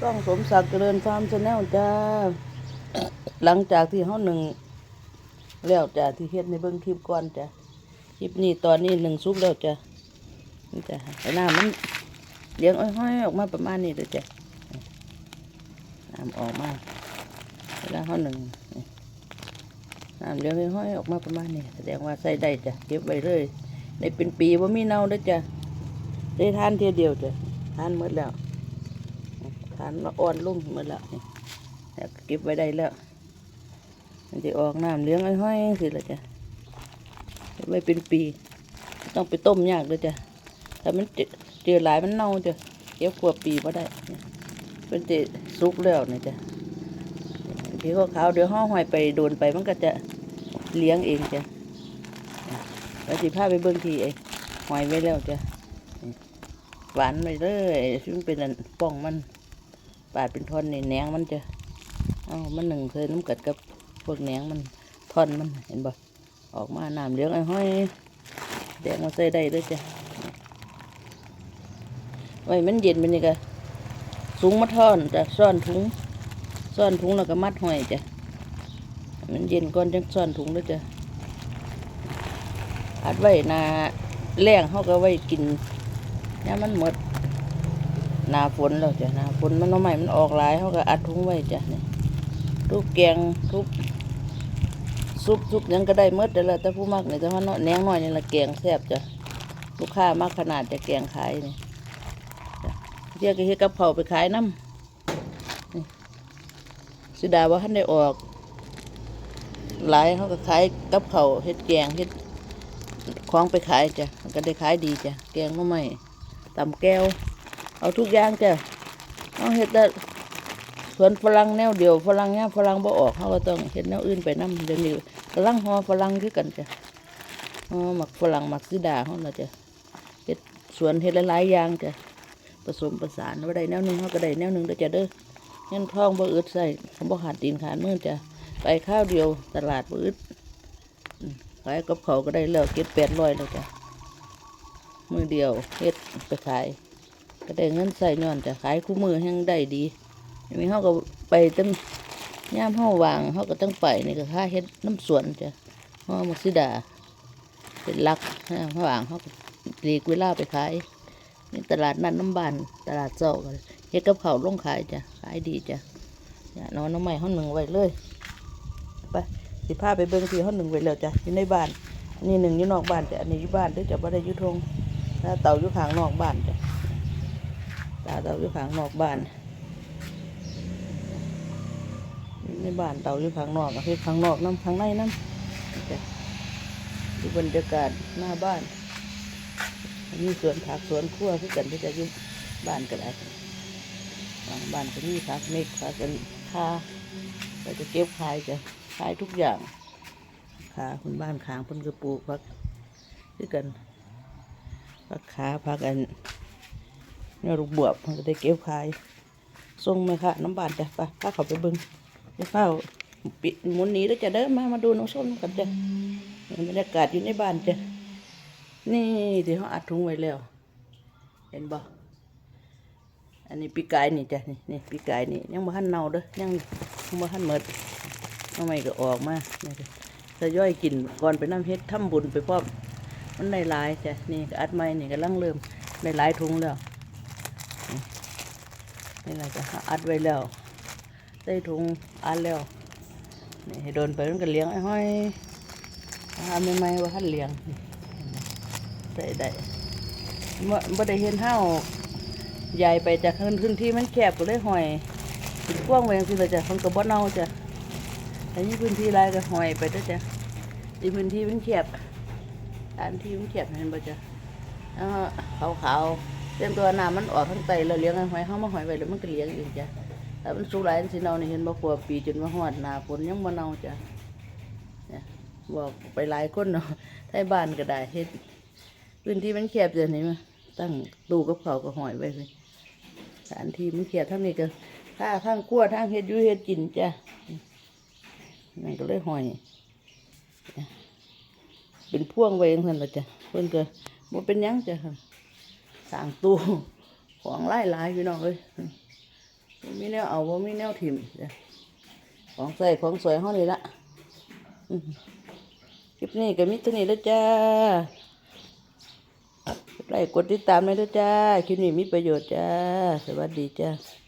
ช่องสมศักดิ์เจริญฟาร์มชาแนลจ้า หลังจากที่เขาหนึ่งแล้วจ้าที่เฮ็ดในเบื้องคลิปก่อนจ้าคลิปนี้ตอนนี้หนึ่งซุปแล้วจ้านี่จ้าไอ้น้ำมันเลี้ยงอ้อยๆออกมาประมาณนี้เลยจ้าน้ำออกมาเวลาเขาหนึ่งน้ำเลี้ยงอ้อยๆออกมาประมาณนี้แสดงว่าใส่ได้จ้าเก็บไว้เลยในเป็นปีว่ามีเน่าด้อจ้าได้ทานเทียเดียวจ้าทานหมดแล้ว ฐานมาอ่อนลุ่มหมดแล้วนี่แล้วก็เก็บไว้ได้แล้วมันจะออกน้ำเลี้ยงไอ้ห้อยสิละจ้ะไว้เป็นปี ต้องไปต้มยากเลยจ้ะถ้ามันเจอเจอหลายมันเน่าจ้ะเก็บกว่าปีมาได้เป็นจะสุกแล้วนี่จ้ะทีเขาขาวเดี๋ยวห่อหอยไปโดนไปมันก็จะเลี้ยงเองจ้ะแล้วสิพาไปเบิ่งทีไอ้หอยไว้แล้วจ้ะหวานไปเลยซึ่งเป็นอันป่องมัน ปาดเป็นท่อนนี่แหนงมันจะเอามันหนึ่งเคยน้ำกัดกับพวกแหนงมันท่อนมันเห็นบ่ออกมาน้ำเลี้ยงไอ้ห้อยแดงมาใส่ได้ด้วยจ้ะไว้มันเย็นมันนี่ก็สูงมาท่อนจากซ่อนถุงซ่อนถุงแล้วก็มัดห้อยจ้ะมันเย็นก่อนจังซ่อนถุงด้วยจ้ะอัดไว้นาแรงเขาก็ไว้กินเนี่ยมันหมด หนาฝนแล้วจ้ะหนาฝนมันเอาใหม่มันออกหลายเขาก็อัดถุงไว้จ้ะนี่ทุกแกงทุกซุปซุปยังก็ได้หมดแต่ละแต่ผู้มักเนี่ยแต่ว่าเนาะแหนงน้อยนี่ละแกงแซ่บจ้ะลูกค้ามากขนาดจะแกงขายนี่เรียกก็เฮ็ดกับเผาไปขายน้ำสิดาว่าท่านได้ออก หลายเขาก็ขายกับเขาเฮ็ดแกงเฮ็ดของไปขายจ้ะก็ได้ขายดีจ้ะแกงก็ไม่ตำแก้ว เอาทุกอย่างจ้ะเอาเห็ดได้สวนฝรั่งแนวเดียวฝรั่งเนี่ยฝรั่งบ่ออกเขาก็ต้องเห็ดแนวอื่นไปน้ำเดี๋ยวนี้กำลังหอฝรั่งคือกันจ้ะหอหมักฝรั่งหมักซีดาเขาละจ้ะเห็ดสวนเห็ดหลายๆอย่างจ้ะผสมประสานว่าไดแนวหนึ่งเขาก็ได้แนวหนึ่งเด้อจ้ะเด้อเงินทองบ่อึดใส่เขาบ่ขาดตีนขาดมือจ้ะไปข้าวเดียวตลาดบ่อึดขายกับเขาก็ได้แล้วเก็บแปดร้อยแล้วจ้ะมือเดียวเฮ็ดไปขาย ก็ได้เงินใส่ย้อนจะขายคู่มือแห่งได้ดีมีเขาก็ไปตั้งย่ามเฮาวางเขาก็ตั้งไปนี่ก็ค่าเฮ็ดน้ำสวนจ้ะเฮามักซิดาเป็นลักย่ามเฮาวางเขาก็หลีกเวลาไปขายนี่ตลาดนัดน้ำบานตลาดเจ้าก็เฮ็ดกับเขาลงขายจ้ะขายดีจ้ะอย่านอนน้ำใหม่ห้องหนึ่งไว้เลยไปสิพาไปเบิ่งที่ห้องหนึ่งไว้แล้วจ้ะอยู่ในบ้านอันนี้หนึ่งอยู่นอกบ้านจ้ะอันนี้อยู่บ้านเด้วยจ้ะบ่ได้อยู่ทงถ้าเต่าอยู่ข้างนอกบ้านจ้ะ ตาเต่าอยู่ข้างนอกบ้านในบ้านเต่าอยู่ข้างนอกคือข้างนอกน้ำข้างในน้ำดูบรรยากาศหน้าบ้านมีสวนผักสวนครัวคือกันที่จะอยู่บ้านก็ได้หลังบ้านก็มีผักเม็กผักกันคาเราจะเก็บขายจะขายทุกอย่างขาคนบ้านขางเพิ่นก็ปลูกพักคือกันพักขาพักอัน เนี่ยลูกบวบเพิ่นก็ได้เก็บขายส่งไหมค่ะน้ำบานจ้ะไปพาเขาไปบิ้งไปเฝ้าปิดมุนนี้แล้วจะเดินมามาดูน้องส้มกันจ้ะบรรยากาศอยู่ในบ้านจ้ะนี่ที่เขาอัดถุงไว้แล้ว เห็นบ่อันนี้ปีกายนี่จ้ะนี่นี่ปีกายนี่ยังบ่ทันเน่าเด้อยังยังบ่ทันหมดทำไมก็ออกมานี่จ้ะทยอยกินก่อนไปน้ำเฮ็ดทำบุญไปพร้อมมันได้หลายจ้ะนี่อัดไม้นี่ก็ลังเริ่มได้หลายถุงแล้ว นี่แหละจ้ะอัดไว้แล้วได้ถุงอัดแล้วนี่ให้โดนไปมันก็เลี้ยงไอ้ห้อยอาหารใหม่ๆว่าท่านเลี้ยงใส่ได้บ่บ่ได้เห็นเห้าใหญ่ไปจากขึ้นขึ้นที่มันแคบก็เลยหอยกว้างไว้จังซี่เลยจ้ะมันก็บ่เน่าจ้ะอันนี้พื้นที่ไรก็หอยไปด้วยจ้ะที่พื้นที่มันเขียบอันที่มันเขียบเห็นบ่จ้ะแล้วขาวขาวๆ เต็มตัวน้ำมันออกทั้งไตแล้วเลี้ยงไอ้หอยเข้ามาหอยไว้แล้วมันก็เลี้ยงเองจ้ะแต่มันสูงหลายสิเนานี่เห็นบ่กลัวปีจนว่าหอดหนาฝนยังบ่เนาจ้ะบอกไปหลายคนเนาะไทยบ้านก็ได้เฮ็ดพื้นที่มันแคบจ้ะนี่มาตั้งตู้กับเขาก็หอยไว้เลยสถานที่มันแคบทั้งนี้ก็ถ้าทั้งครัวทั้งเฮ็ดยู่เฮ็ดกินจ้ะนั่นก็เลยหอยเป็นพ่วงไว้เองเพิ่นละจ้ะเพิ่นก็บ่เป็นยังจ้ะค่ะ สร้างตู้ของไล่หลายพี่น้องเลยบ่มีแนวเอาว่ามีแนวถิ่มของใส่ของสวยห้องนี้ละคลิปนี้ก็มีตัวนี้แล้วจ้าไลค์กดติดตามเลยเด้อจ้า คลิปนี้มีประโยชน์จ้า สวัสดีจ้า